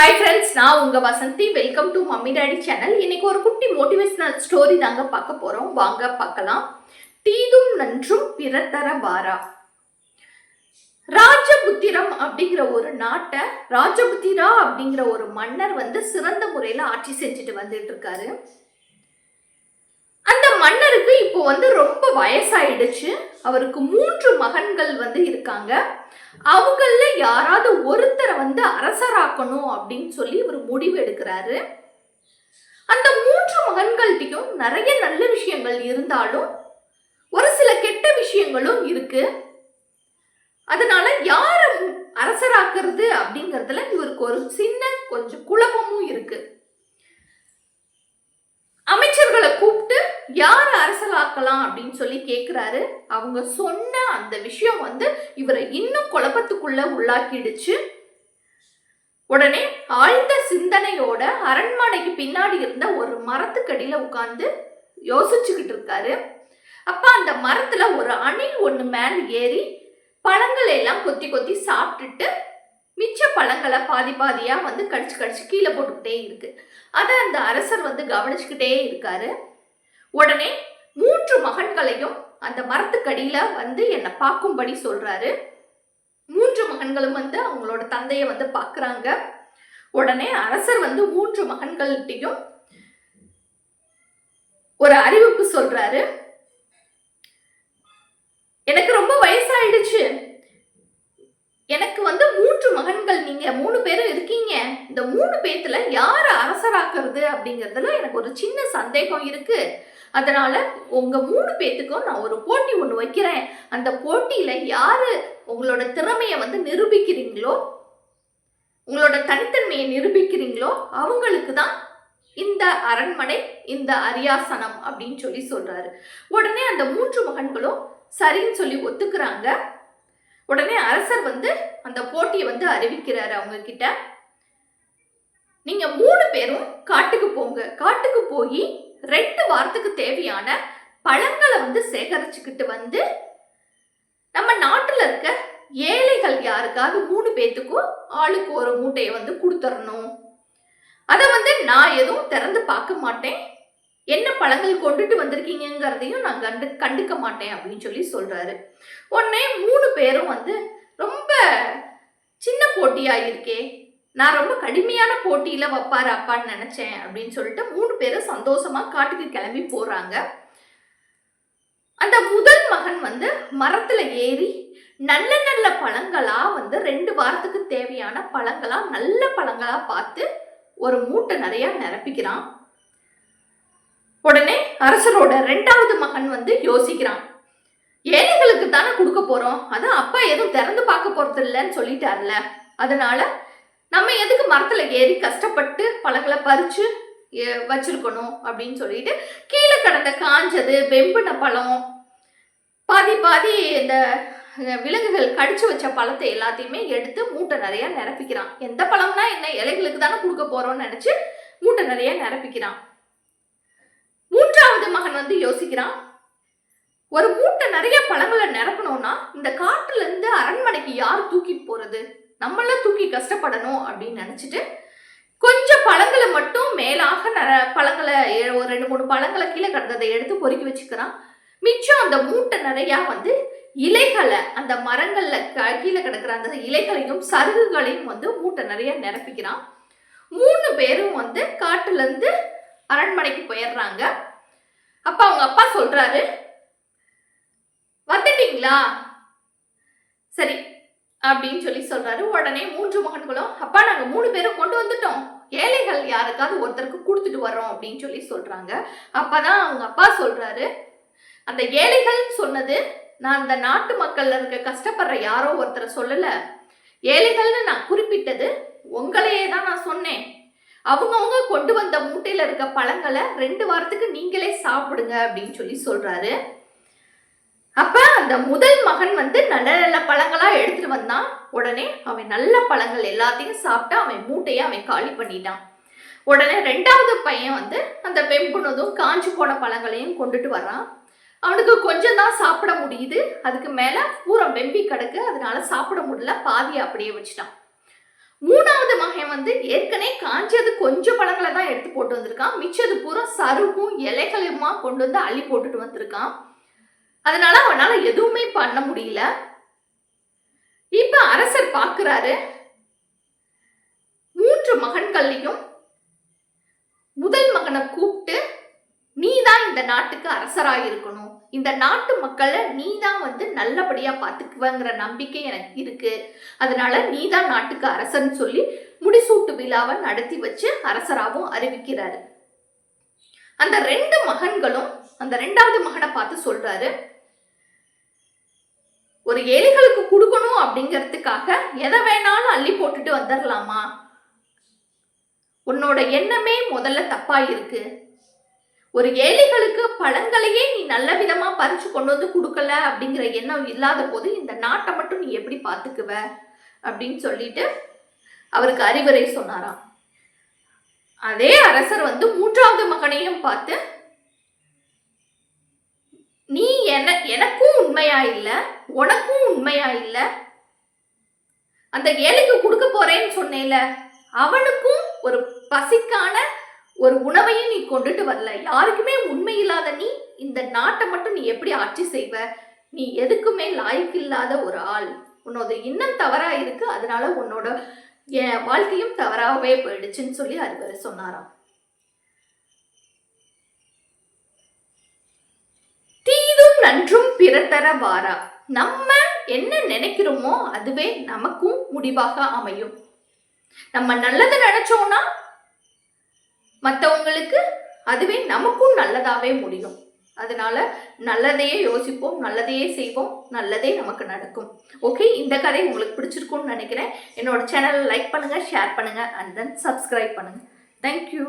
Hi friends நான் உங்கள் Vasanthi. Welcome to mummy daddy channel இன்னைக்கு ஒரு குட்டி மோட்டிவேஷனல் ஸ்டோரி தாங்க பார்க்க போகிறோம் வாங்க பார்க்கலாம். தீதும் நன்றும் பிறத்தர வாரா. ராஜபுத்திரம் அப்படிங்கிற ஒரு நாட்டை ராஜபுத்திரா அப்படிங்கிற ஒரு மன்னர் வந்து சிறந்த முறையில் ஆட்சி செஞ்சுட்டு வந்துட்டு இருக்காரு. மன்னருக்கு இப்போ வந்து ரொம்ப வயசாயிடுச்சு. அவருக்கு மூன்று மகன்கள் வந்து இருக்காங்க. அவங்கள யாராவது ஒருத்தரை வந்து அரசராக்கணும் அப்படின்னு சொல்லி இவர் முடிவு எடுக்கிறாரு. அந்த மூன்று மகன்கள்கிட்டையும் நிறைய நல்ல விஷயங்கள் இருந்தாலும் ஒரு சில கெட்ட விஷயங்களும் இருக்கு. அதனால யாரை அரசராக்குறது அப்படிங்கறதுல இவருக்கு ஒரு சின்ன கொஞ்சம் குழப்பமும் இருக்கு. அமைச்சர்களை கூப்பிட்டு யார் அரசலாக்கலாம் அப்படின்னு சொல்லி கேட்குறாரு அவங்க சொன்ன அந்த விஷயம் வந்து இவரை இன்னும் குழப்பத்துக்குள்ள உள்ளாக்கிடுச்சு. உடனே ஆழ்ந்த சிந்தனையோட அரண்மனைக்கு பின்னாடி இருந்த ஒரு மரத்துக்கடியில உட்காந்து யோசிச்சுக்கிட்டு இருக்காரு. அப்ப அந்த மரத்துல ஒரு அணில் ஒண்ணு மேல ஏறி பழங்களை எல்லாம் கொத்தி கொத்தி சாப்பிட்டுட்டு மிச்ச பழங்களை பாதி பாதியா வந்து கடிச்சு கடிச்சு கீழே போட்டுக்கிட்டே இருக்கு. அதை அந்த அரசர் வந்து கவனிச்சுக்கிட்டே இருக்காரு. உடனே மூன்று மகன்களையும் அந்த மரத்துக்கடியில வந்து என்னை பார்க்கும்படி சொல்றாரு. மூன்று மகன்களும் வந்து அவங்களோட தந்தையை வந்து பார்க்குறாங்க. உடனே அரசர் வந்து மூன்று மகன்கள்கிட்டையும் ஒரு அறிவிப்பு சொல்றாரு. எனக்கு ரொம்ப வயசாயிடுச்சு. எனக்கு வந்து மூன்று மகன்கள் நீங்க மூணு பேரும் இருக்கீங்க. இந்த மூணு பேத்துல யார அரசராக்குறது அப்படிங்கறதுல எனக்கு ஒரு சின்ன சந்தேகம் இருக்கு. அதனால உங்க மூணு பேத்துக்கும் நான் ஒரு போட்டி ஒன்று வைக்கிறேன். அந்த போட்டியில யாரு உங்களோட திறமைய வந்து நிரூபிக்கிறீங்களோ உங்களோட தனித்தன்மையை நிரூபிக்கிறீங்களோ அவங்களுக்கு தான் இந்த அரண்மனை இந்த அரியாசனம் அப்படின்னு சொல்லி சொல்றாரு. உடனே அந்த மூன்று மகன்களும் சரின்னு சொல்லி ஒத்துக்கிறாங்க. உடனே அரசர் வந்து அந்த போட்டியை வந்து அறிவிக்கிறாரு அவங்க கிட்ட நீங்க மூணு பேரும் காட்டுக்கு போங்க. காட்டுக்கு போய் ரெண்டு வாரத்துக்கு தேவையான பழங்களை வந்து சேகரிச்சுக்கிட்டு வந்து நம்ம நாட்டில் இருக்க ஏழைகள் யாருக்காவது மூணு பேத்துக்கும் ஆளுக்கு ஒரு மூட்டையை வந்து கொடுத்துடணும் அதை வந்து நான் எதுவும் திறந்து பார்க்க மாட்டேன். என்ன பழங்கள் கொண்டுட்டு வந்திருக்கீங்கிறதையும் நான் கண்டு கண்டுக்க மாட்டேன் அப்படின்னு சொல்லி சொல்றாரு. உடனே மூணு பேரும் வந்து ரொம்ப சின்ன போட்டியா இருக்கே நான் ரொம்ப கடுமையான போட்டியில வைப்பாரு அப்பான்னு நினைச்சேன் அப்படின்னு சொல்லிட்டு மூணு பேரும் சந்தோஷமா காட்டுக்கு கிளம்பி போறாங்க. அந்த முதல் மகன் வந்து மரத்துல ஏறி நல்ல நல்ல பழங்களா வந்து ரெண்டு வாரத்துக்கு தேவையான பழங்களா நல்ல பழங்களா பார்த்து ஒரு மூட்டை நிறைய நிரப்பிக்கிறான். உடனே அரசரோட ரெண்டாவது மகன் வந்து யோசிக்கிறான். ஏழைகளுக்கு தானே கொடுக்க போறோம்? அதான் அப்பா எதுவும் திறந்து பார்க்க போறது இல்லைன்னு சொல்லிட்டார்ல. அதனால நம்ம எதுக்கு மரத்துல ஏறி கஷ்டப்பட்டு பழங்களை பறிச்சு வச்சிருக்கணும் அப்படின்னு சொல்லிட்டு கீழே கிடந்த காஞ்சது வெம்புன பழம் பாதி பாதி இந்த விலங்குகள் கடிச்சு வச்ச பழத்தை எல்லாத்தையுமே எடுத்து மூட்டை நிறைய நிரப்பிக்கிறான். எந்த பழம்னா என்ன? இலைகளுக்கு தானே கொடுக்க போறோம்னு நினைச்சு மூட்டை நிறைய நிரப்பிக்கிறான். மகன் வந்து யோசிக்கிறான் ஒரு மூட்டை நிறைய பழங்களை நிரப்பணும்னா இந்த காட்டுல இருந்து அரண்மனைக்கு யார் தூக்கி போறது? நம்மள தூக்கி கஷ்டப்படணும் அப்படின்னு நினைச்சிட்டு கொஞ்சம் பழங்களை மட்டும் மேலாக நிற பழங்களை ஒரு ரெண்டு மூணு பழங்களை கீழே கிடந்ததை எடுத்து பொறுக்கி வச்சுக்கிறான். மிச்சம் அந்த மூட்டை நிறையா வந்து இலைகளை அந்த மரங்கள்ல க- கீழே கிடக்கிற அந்த இலைகளையும் சருகுகளையும் வந்து மூட்டை நிறைய நிரப்பிக்கிறான். மூணு பேரும் வந்து காட்டுல இருந்து அரண்மனைக்கு போயிடுறாங்க. அப்ப அவங்க அப்பா சொல்றாரு வந்துட்டீங்களா? சரி அப்படின்னு சொல்லி சொல்றாரு. உடனே மூன்று மகன்களும் அப்பா நாங்க மூணு பேரும் கொண்டு வந்துட்டோம். ஏழைகள் யாருக்காவது ஒருத்தருக்கு கொடுத்துட்டு வர்றோம் அப்படின்னு சொல்லி சொல்றாங்க. அப்பதான் அவங்க அப்பா சொல்றாரு அந்த ஏழைகள் சொன்னது நான் அந்த நாட்டு மக்கள்ல இருக்க கஷ்டப்படுற யாரோ ஒருத்தரை சொல்லல. ஏழைகள்னு நான் குறிப்பிட்டது உங்களையே தான் நான் சொன்னேன். அவங்கவுங்க கொண்டு வந்த மூட்டையில் இருக்க பழங்களை ரெண்டு வாரத்துக்கு நீங்களே சாப்பிடுங்க அப்படின்னு சொல்லி சொல்கிறாரு அப்போ அந்த முதல் மகன் வந்து நல்ல நல்ல பழங்களாக எடுத்துகிட்டு வந்தான். உடனே அவன் நல்ல பழங்கள் எல்லாத்தையும் சாப்பிட்டு அவன் மூட்டையை அவன் காலி பண்ணிட்டான். உடனே ரெண்டாவது பையன் வந்து அந்த வெம்புனதும் காஞ்சி போன பழங்களையும் கொண்டுட்டு வர்றான். அவனுக்கு கொஞ்சம் தான் சாப்பிட முடியுது. அதுக்கு மேலே பூரா வெம்பி கிடக்கு. அதனால சாப்பிட முடியல. பாதியை அப்படியே வச்சுட்டான். மூணாவது மகன் வந்து ஏற்கனவே எடுத்து போட்டு வந்திருக்கான். மிச்சது பூரா சருகும் இலைகளுமா கொண்டு வந்து அள்ளி போட்டுட்டு வந்திருக்கான். அதனால அவனால எதுவுமே பண்ண முடியல. இப்ப அரசர் பார்க்கிறாரு. மூன்று மகன்கள்லையும் முதல் மகனை கூப்பிட்டு இந்த நாட்டுக்கு அரசராக இருக்கணும். இந்த நாட்டு மக்களை நீ தான் வந்து நல்லபடியா பார்த்துக்குவங்கிற நம்பிக்கை எனக்கு இருக்கு. அதனால நீ தான் நாட்டுக்கு அரசன் சொல்லி முடிசூட்டு விழாவை நடத்தி வச்சு அரசராகவும் அறிவிக்கிறாரு. அந்த ரெண்டு மகன்களும் அந்த ரெண்டாவது மகனை பார்த்து சொல்றாரு ஒரு ஏழைகளுக்கு கொடுக்கணும் அப்படிங்கிறதுக்காக எதை வேணாலும் அள்ளி போட்டுட்டு வந்துடலாமா உன்னோட எண்ணமே முதல்ல தப்பா இருக்கு ஒரு ஏழைகளுக்கு பழங்களையே நீ நல்ல விதமா பறிச்சு கொண்டு வந்து கொடுக்கல அப்படிங்கிற எண்ணம் இல்லாத போது இந்த நாட்டை மட்டும் நீ எப்படி பார்த்துக்குவ அப்படின்னு சொல்லிட்டு அவருக்கு அறிவுரை சொன்னாராம். அதே அரசர் வந்து மூன்றாவது மகனையும் பார்த்து நீ என எனக்கும் உண்மையா இல்ல? உனக்கும் உண்மையா இல்ல? அந்த ஏழைக்கு கொடுக்க போறேன்னு சொன்னேல அவனுக்கும் ஒரு பசிக்கான ஒரு உணவையும் நீ கொண்டுட்டு வரல. யாருக்குமே உண்மை இல்லாத நீ இந்த நாட்டை மட்டும் நீ எப்படி ஆட்சி செய்வ? நீ எதுக்குமே லாய்க்கு இல்லாத ஒரு ஆள். உன்னோட இன்னும் தவறா இருக்கு. அதனால உன்னோட என் வாழ்க்கையும் தவறாகவே போயிடுச்சுன்னு சொல்லி அறிவரை சொன்னாராம். தீதும் நன்றும் பிறத்தர வாரா. நம்ம என்ன நினைக்கிறோமோ அதுவே நமக்கும் முடிவாக அமையும். நம்ம நல்லது நினைச்சோம்னா மற்றவங்களுக்கு அதுவே நமக்கும் நல்லதாகவே முடியும். அதனால நல்லதையே யோசிப்போம் நல்லதையே செய்வோம் நல்லதே நமக்கு நடக்கும். ஓகே இந்த கதை உங்களுக்கு பிடிச்சிருக்கும்னு நினைக்கிறேன். என்னோட சேனலை லைக் பண்ணுங்கள் ஷேர் பண்ணுங்கள் அண்ட் தென் சப்ஸ்கிரைப் பண்ணுங்கள் தேங்க்யூ